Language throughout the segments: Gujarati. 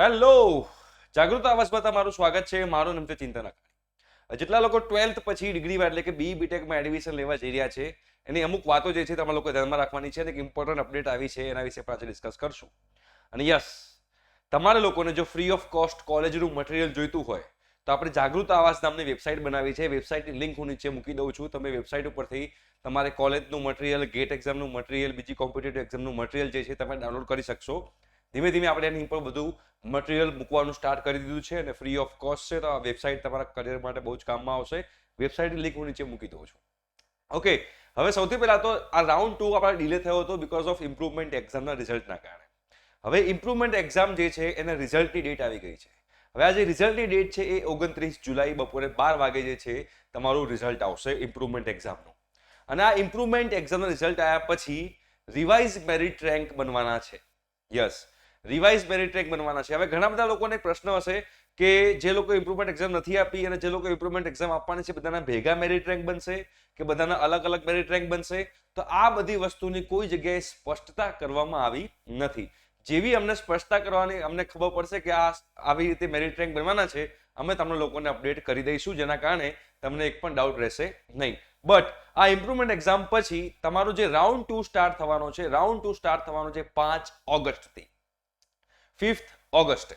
હેલો. જાગૃત આવાસમાં તમારું સ્વાગત છે. મારું નામ છે ચિંતન અકાણી જેટલા લોકો ટ્વેલ્થ પછી ડિગ્રી એટલે કે બી બીટેકમાં એડમિશન લેવા જઈ રહ્યા છે, એની અમુક વાતો જે છે તમારા લોકો ધ્યાનમાં રાખવાની છે અને ઇમ્પોર્ટન્ટ અપડેટ આવી છે, એના વિશે પણ આજે ડિસ્કસ કરશું. અને યસ તમારા લોકોને જો ફ્રી ઓફ કોસ્ટ કોલેજનું મટીરિયલ જોઈતું હોય, તો આપણે જાગૃત આવાસ નામની વેબસાઇટ બનાવી છે. વેબસાઇટની લિંક હું નીચે મૂકી દઉં છું. તમે વેબસાઇટ ઉપરથી તમારે કોલેજનું મટીરિયલ ગેટ એક્ઝામનું મટીરિયલ બીજી કોમ્પિટેટિવ એક્ઝામનું મટીરિયલ જે છે તમે ડાઉનલોડ કરી શકશો. ધીમે ધીમે આપણે એની પર બધું મટીરિયલ મૂકવાનું સ્ટાર્ટ કરી દીધું છે અને ફ્રી ઓફ કોસ્ટ છે તો આ વેબસાઇટ તમારા કરિયર માટે બહુ જ કામમાં આવશે. વેબસાઇટની લિંક હું નીચે મૂકી દઉં છું. ઓકે હવે સૌથી પહેલાં તો આ રાઉન્ડ ટુ આપણા ડિલે થયો હતો બિકોઝ ઓફ ઇમ્પ્રુવમેન્ટ એક્ઝામના રિઝલ્ટના કારણે. હવે ઇમ્પ્રુવમેન્ટ એક્ઝામ જે છે એના રિઝલ્ટની ડેટ આવી ગઈ છે. હવે આ જે રિઝલ્ટની ડેટ છે એ ઓગણત્રીસ જુલાઈ બપોરે બાર વાગે જે છે તમારું રિઝલ્ટ આવશે ઇમ્પ્રુવમેન્ટ એક્ઝામનું અને આ ઇમ્પ્રુવમેન્ટ એક્ઝામના રિઝલ્ટ આવ્યા પછી રિવાઇઝ મેરિટ રેન્ક બનવાના છે. યસ રિવાઇઝ મેરિટ રેન્ક બનવાના છે. હવે ઘણા બધા લોકોને પ્રશ્ન હશે કે જે લોકો ઇમ્પ્રુવમેન્ટ એક્ઝામ નથી આપી અને જે લોકો ઇમ્પ્રુવમેન્ટ એક્ઝામ આપવાની છે, બધાના ભેગા મેરિટ રેન્ક બનશે કે બધાના અલગ અલગ મેરિટ રેન્ક બનશે? તો આ બધી વસ્તુની કોઈ જગ્યાએ સ્પષ્ટતા કરવામાં આવી નથી. જેવી અમને સ્પષ્ટતા કરવાની અમને ખબર પડશે કે આ આવી રીતે મેરિટ રેન્ક બનવાના છે, અમે તમને લોકોને અપડેટ કરી દઈશું, જેના કારણે તમને એક પણ ડાઉટ રહેશે નહીં. બટ આ ઇમ્પ્રુવમેન્ટ એક્ઝામ પછી તમારો જે રાઉન્ડ ટુ સ્ટાર્ટ થવાનો છે રાઉન્ડ ટુ સ્ટાર્ટ થવાનો છે પાંચ ઓગસ્ટથી. ફિફ્થ ઓગસ્ટે.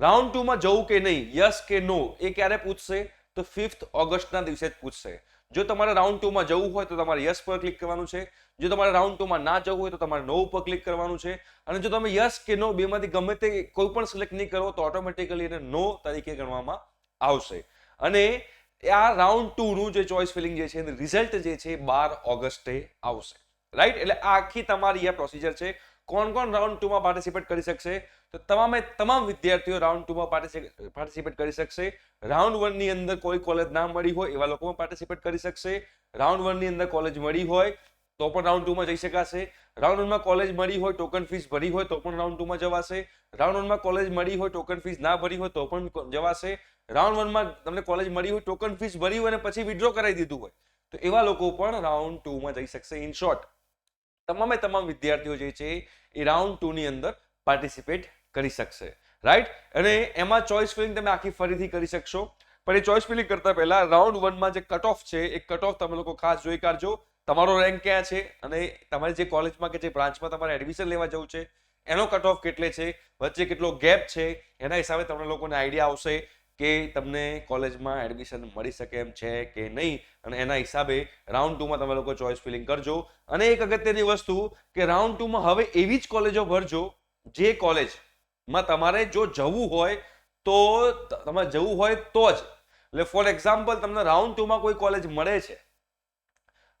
રાઉન્ડ ટુમાં જવું કે નહીં, યસ કે નો, એ ક્યારે પૂછશે? તો ફિફ્થ ઓગસ્ટના દિવસે જ પૂછશે. જો તમારે રાઉન્ડ ટુમાં જવું હોય તો તમારે યસ પર ક્લિક કરવાનું છે. જો તમારે રાઉન્ડ ટુમાં ના જવું હોય તો તમારે નો ઉપર ક્લિક કરવાનું છે. અને જો તમે યસ કે નો બેમાંથી ગમે તે કોઈ પણ સિલેક્ટ નહીં કરો, તો ઓટોમેટિકલી એને નો તરીકે ગણવામાં આવશે. અને આ રાઉન્ડ ટુનું જે ચોઇસ ફિલિંગ જે છે, એનું રિઝલ્ટ જે છે, બાર ઓગસ્ટે આવશે. રાઈટ? એટલે આખી તમારી આ પ્રોસિજર છે. કોણ કોણ રાઉન્ડ ટુમાં પાર્ટિસિપેટ કરી શકશે? તો તમામે તમામ વિદ્યાર્થીઓ રાઉન્ડ ટુમાં પાર્ટિસિપેટ કરી શકશે. રાઉન્ડ વનની અંદર કોઈ કોલેજ ના મળી હોય એવા લોકો પાર્ટિસિપેટ કરી શકશે. રાઉન્ડ વનની અંદર કોલેજ મળી હોય તો પણ રાઉન્ડ ટુમાં જઈ શકાશે. રાઉન્ડ વનમાં કોલેજ મળી હોય ટોકન ફીસ ભરી હોય તો પણ રાઉન્ડ ટુમાં જવાશે. રાઉન્ડ વનમાં કોલેજ મળી હોય ટોકન ફીસ ના ભરી હોય તો પણ જવાશે. રાઉન્ડ વનમાં તમને કોલેજ મળી હોય ટોકન ફીસ ભરી હોય અને પછી વિડ્રો કરાવી દીધું હોય તો એવા લોકો પણ રાઉન્ડ ટુમાં જઈ શકશે. ઇન શોર્ટ તમામે તમામ વિદ્યાર્થીઓ જે છે એ રાઉન્ડ ટુ ની અંદર પાર્ટિસિપેટ કરી શકશે. રાઈટ અને એમાં ચોઇસ ફિલિંગ તમે આખી ફરીથી કરી શકશો. પણ એ ચોઇસ ફિલિંગ કરતા પહેલા રાઉન્ડ વનમાં જે કટ ઓફ છે, એ કટ ઓફ તમે લોકો ખાસ જોઈ કાઢજો. તમારો રેન્ક ક્યાં છે? અને તમારી જે કોલેજમાં કે જે બ્રાન્ચમાં તમારે એડમિશન લેવા જવું છે, એનો કટ ઓફ કેટલે છે? વચ્ચે કેટલો ગેપ છે? એના હિસાબે તમને લોકોને આઈડિયા આવશે. કે તમને કોલેજમાં એડમિશન મળી શકે એમ છે કે નહીં? અને એના હિસાબે રાઉન્ડ ટુમાં તમે લોકો ચોઇસ ફિલિંગ કરજો. અને એક અગત્યની વસ્તુ કે રાઉન્ડ ટુમાં હવે એવી જ કોલેજો ભરજો જે કોલેજમાં તમારે જો જવું હોય તો તમારે જવું હોય તો જ. એટલે ફોર એક્ઝામ્પલ તમને રાઉન્ડ ટુમાં કોઈ કોલેજ મળે છે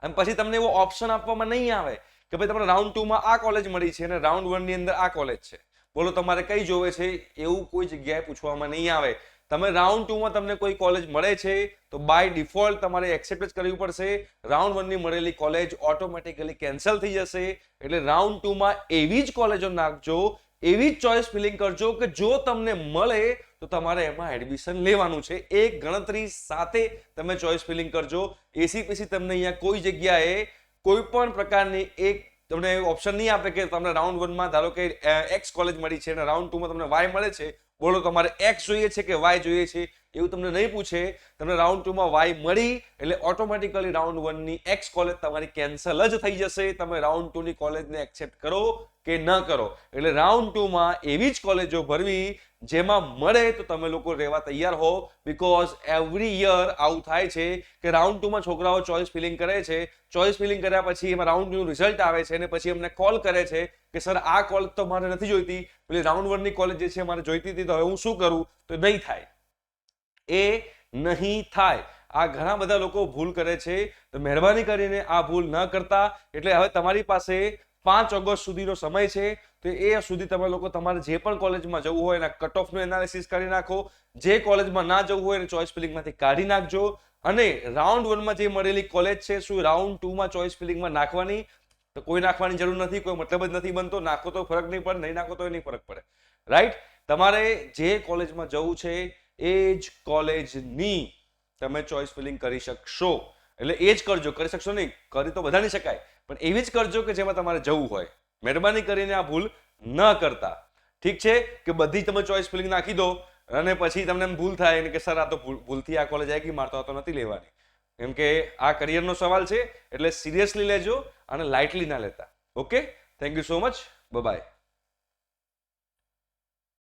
અને પછી તમને એવો ઓપ્શન આપવામાં નહીં આવે કે ભાઈ તમને રાઉન્ડ ટુમાં આ કોલેજ મળી છે અને રાઉન્ડ વનની અંદર આ કોલેજ છે. બોલો તમારે કઈ જોવે છે? એવું કોઈ જગ્યાએ પૂછવામાં નહીં આવે. તમે રાઉન્ડ ટુમાં તમને કોઈ કોલેજ મળે છે, તો બાય ડિફોલ્ટ તમારે એક્સેપ્ટ જ કરવી પડશે. રાઉન્ડ વનની મળેલી કોલેજ ઓટોમેટિકલી કેન્સલ થઈ જશે. એટલે રાઉન્ડ ટુમાં એવી જ કોલેજો નાખજો, એવી જ ચોઇસ ફિલિંગ કરજો કે જો તમને મળે, તો તમારે એમાં એડમિશન લેવાનું છે. એક ગણતરી સાથે તમે ચોઇસ ફિલિંગ કરજો. એસીપીસી તમને અહીંયા કોઈ જગ્યાએ કોઈ પણ પ્રકારની એક તમને ઓપ્શન નહીં આપે કે તમને રાઉન્ડ વનમાં ધારો કે એક્સ કોલેજ મળી છે અને રાઉન્ડ ટુમાં તમને વાય મળે છે બોલો તમારે એક્સ જોઈએ છે કે વાય જોઈએ છે? એવું તમને નહીં પૂછે, તમને રાઉન્ડ ટુમાં વાય મળી, એટલે ઓટોમેટિકલી રાઉન્ડ વનની એક્સ કોલેજ તમારી કેન્સલ જ થઈ જશે. તમે રાઉન્ડ ટુની કોલેજને એક્સેપ્ટ કરો કે ન કરો. એટલે રાઉન્ડ ટુમાં એવી જ કોલેજો ભરવી, જેમાં મળે તો તમે લોકો રહેવા તૈયાર હો બિકોઝ એવરી યર આવું થાય છે કે રાઉન્ડ ટુમાં છોકરાઓ ચોઇસ ફિલિંગ કરે છે. ચોઇસ ફિલિંગ કર્યા પછી એમાં રાઉન્ડ ટુનું રિઝલ્ટ આવે છે અને પછી અમને કોલ કરે છે કે, સર, આ કોલેજ તો મારે નથી જોઈતી. પેલી રાઉન્ડ વનની કોલેજ જે છે મારે જોઈતી હતી, તો હવે હું શું કરું? તો નહીં થાય. એ નહીં થાય. આ ઘણા બધા લોકો ભૂલ કરે છે. તો મહેરબાની કરીને આ ભૂલ ન કરતા. એટલે હવે તમારી પાસે પાંચ ઓગસ્ટ સુધીનો સમય છે. તો એ સુધી તમે લોકો તમારે જે પણ કોલેજમાં જવું હોય એના કટ ઓફનું એનાલિસિસ કરી નાખો. જે કોલેજમાં ના જવું હોય એને ચોઇસ ફિલિંગમાંથી કાઢી નાખજો. અને રાઉન્ડ વનમાં જે મળેલી કોલેજ છે, શું રાઉન્ડ ટુમાં ચોઇસ ફિલિંગમાં નાખવાની? તો કોઈ નાખવાની જરૂર નથી, કોઈ મતલબ જ નથી બનતો. નાખો તો ફરક નહીં પડે, નહીં નાખો તો નહીં ફરક પડે. રાઈટ તમારે જે કોલેજમાં જવું છે એ જ કોલેજની તમે ચોઇસ ફિલિંગ કરી શકશો. એટલે એ જ કરજો. કરી શકશો નહીં, કરી તો બધાની શકાય, પણ એવી જ કરજો કે જેમાં તમારે જવું હોય. મહેરબાની કરીને આ ભૂલ ન કરતા. ઠીક છે કે બધી તમે ચોઇસ ફિલિંગ નાખી દો અને પછી તમને એમ ભૂલ થાય કે સર આ તો ભૂલથી આ કોલેજ આવી ગઈ, મારે તો આ તો નથી લેવાની. કેમ કે આ કરિયરનો સવાલ છે, એટલે સિરિયસલી લેજો અને લાઇટલી ના લેતા. Okay thank you so much bye